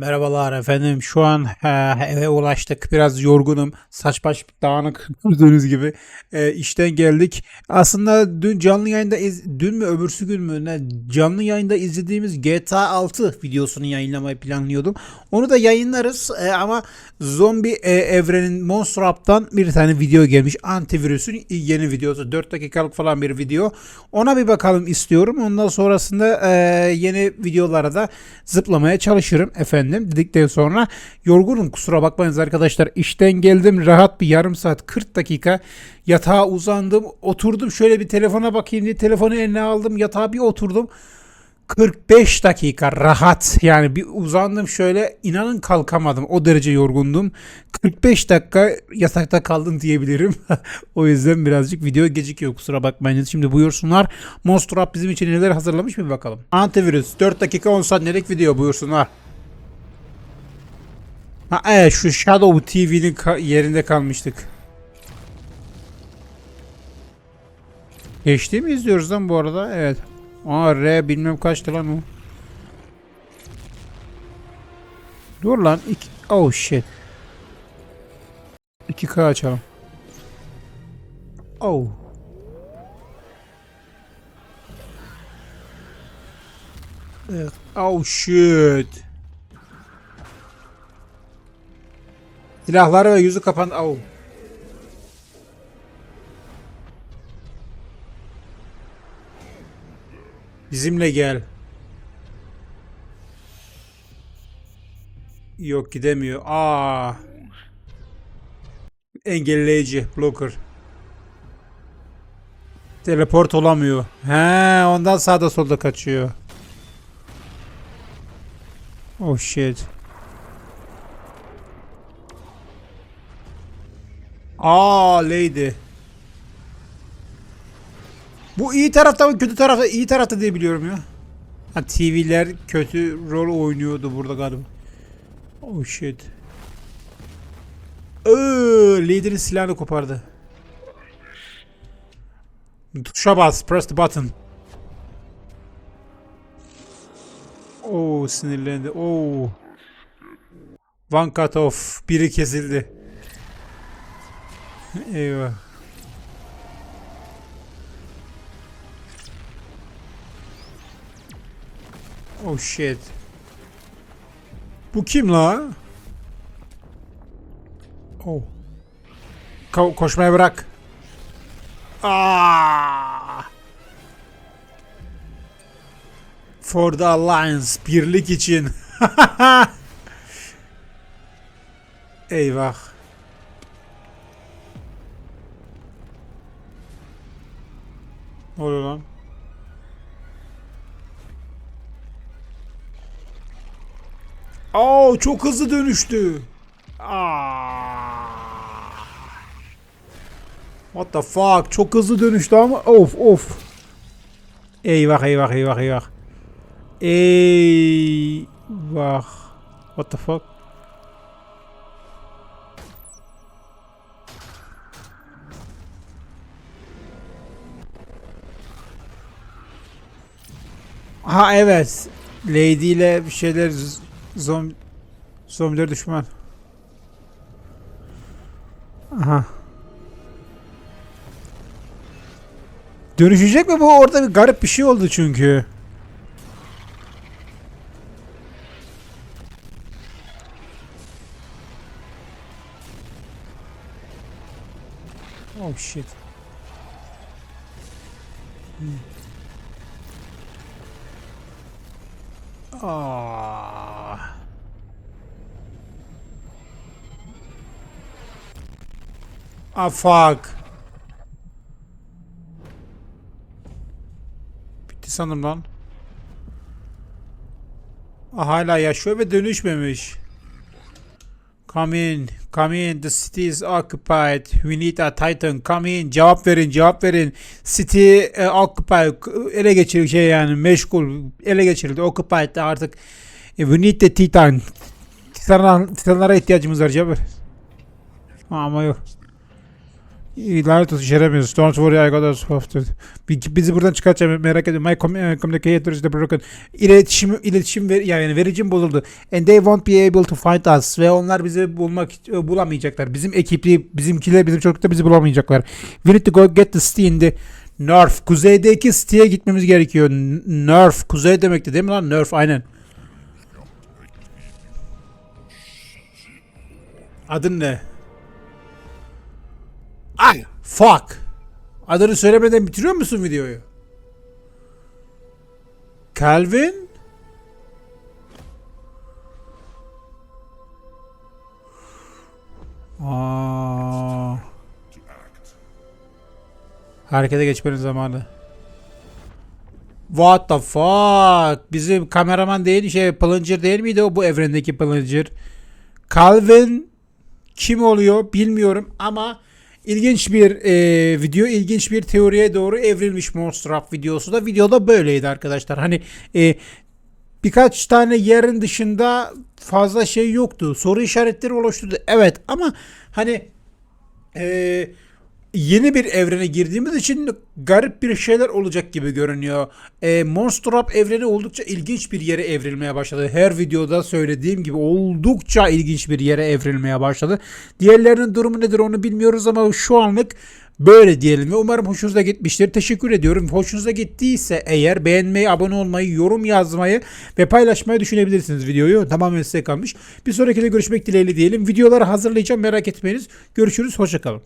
Merhabalar efendim. Şu an e, eve ulaştık. Biraz yorgunum. Saç baş dağınık gördüğünüz gibi. E, işten geldik. Aslında dün canlı yayında iz- dün mü öbürsü gün mü ne canlı yayında izlediğimiz GTA 6 videosunu yayınlamayı planlıyordum. Onu da yayınlarız E, ama zombi e, evrenin Monster Up'tan bir tane video gelmiş. Antivirüsün yeni videosu. 4 dakikalık falan bir video. Ona bir bakalım istiyorum. Ondan sonrasında e, yeni videolara da zıplamaya çalışırım efendim dedikten sonra yorgunum kusura bakmayınız arkadaşlar. İşten geldim rahat bir yarım saat 40 dakika yatağa uzandım oturdum. Şöyle bir telefona bakayım diye telefonu eline aldım yatağa bir oturdum. 45 dakika rahat. Yani bir uzandım şöyle inanın kalkamadım. O derece yorgundum. 45 dakika yatakta kaldım diyebilirim. O yüzden birazcık video gecikiyor kusura bakmayınız. Şimdi buyursunlar. Monster Up bizim için neler hazırlamış bir bakalım. Antivirüs 4 dakika 10 saniyelik video buyursunlar Ha evet şu Shadow TV'nin ka- yerinde kalmıştık. HD mi izliyoruz lan bu arada? Evet. Aa R bilmem kaçtı lan o. Dur lan. iki- Oh shit. 2K açalım. Oh. Evet. Oh shit. Silahları ve yüzü kapan. Au. Bizimle gel. Yok gidemiyor. Aa. Engelleyici. Blocker. Teleport olamıyor. He, ondan sağda solda kaçıyor. Oh shit. Aa Lady. Bu iyi tarafta mı kötü tarafta iyi tarafta diye biliyorum ya. Ha TV'ler kötü rol oynuyordu burada galiba. Oh shit. Iıı, Lady'nin silahını kopardı. Tuşa bas. Press the button. Oo sinirlendi. Oo. One cut off. Biri kesildi. Eyvah. Oh shit. Bu kim la? Oh. Ko- koşmaya bırak. Aa! For the Alliance. Birlik için. Eyvah. Ne oluyor lan? Aa çok hızlı dönüştü. Aa. What the fuck? Çok hızlı dönüştü ama of of. Eyvah eyvah eyvah eyvah. Eyvah. What the fuck? Ha evet. Lady ile bir şeyler z- zom zombiler düşman. Aha. Dönüşecek mi bu? Orada bir garip bir şey oldu çünkü. Oh shit. Aa. Ah fuck. Bitti sanırım lan. Ah, hala yaşıyor ve dönüşmemiş. Come in, come in. The city is occupied. We need a titan. Come in. Cevap verin, cevap verin. City e, occupied. Ele geçirildi şey yani meşgul. Ele geçirildi. Occupied de artık. E, we need the titan. Titanlara, titanlara ihtiyacımız var cevap ver. Ama yok. Lanet olsun Jeremias. Don't worry I got us softed. Bi- Bizi buradan çıkartacağım merak ediyorum. My uh, communicator is broken. İletişim, iletişim ver, yani vericim bozuldu. And they won't be able to find us. Ve onlar bizi bulmak e, bulamayacaklar. Bizim ekipli, bizimkiler, bizim çocuklar bizi bulamayacaklar. We need to go get the city in the North. Kuzeydeki city'ye gitmemiz gerekiyor. N- North. Kuzey demekti değil mi lan? North aynen. Adın ne? Ay fuck. Adını söylemeden bitiriyor musun videoyu? Calvin? Aa. Harekete geçmenin zamanı. What the fuck? Bizim kameraman değil şey Plunger değil miydi o bu evrendeki Plunger? Calvin kim oluyor bilmiyorum ama ilginç bir e, video, ilginç bir teoriye doğru evrilmiş Monster Up videosu da. Videoda böyleydi arkadaşlar. Hani e, birkaç tane yerin dışında fazla şey yoktu. Soru işaretleri oluşturdu. Evet ama hani e, yeni bir evrene girdiğimiz için garip bir şeyler olacak gibi görünüyor. E, Monster Up evreni oldukça ilginç bir yere evrilmeye başladı. Her videoda söylediğim gibi oldukça ilginç bir yere evrilmeye başladı. Diğerlerinin durumu nedir onu bilmiyoruz ama şu anlık böyle diyelim ve umarım hoşunuza gitmiştir. Teşekkür ediyorum. Hoşunuza gittiyse eğer beğenmeyi, abone olmayı, yorum yazmayı ve paylaşmayı düşünebilirsiniz videoyu. Tamamen size kalmış. Bir sonrakinde görüşmek dileğiyle diyelim. Videoları hazırlayacağım merak etmeyiniz. Görüşürüz. Hoşçakalın.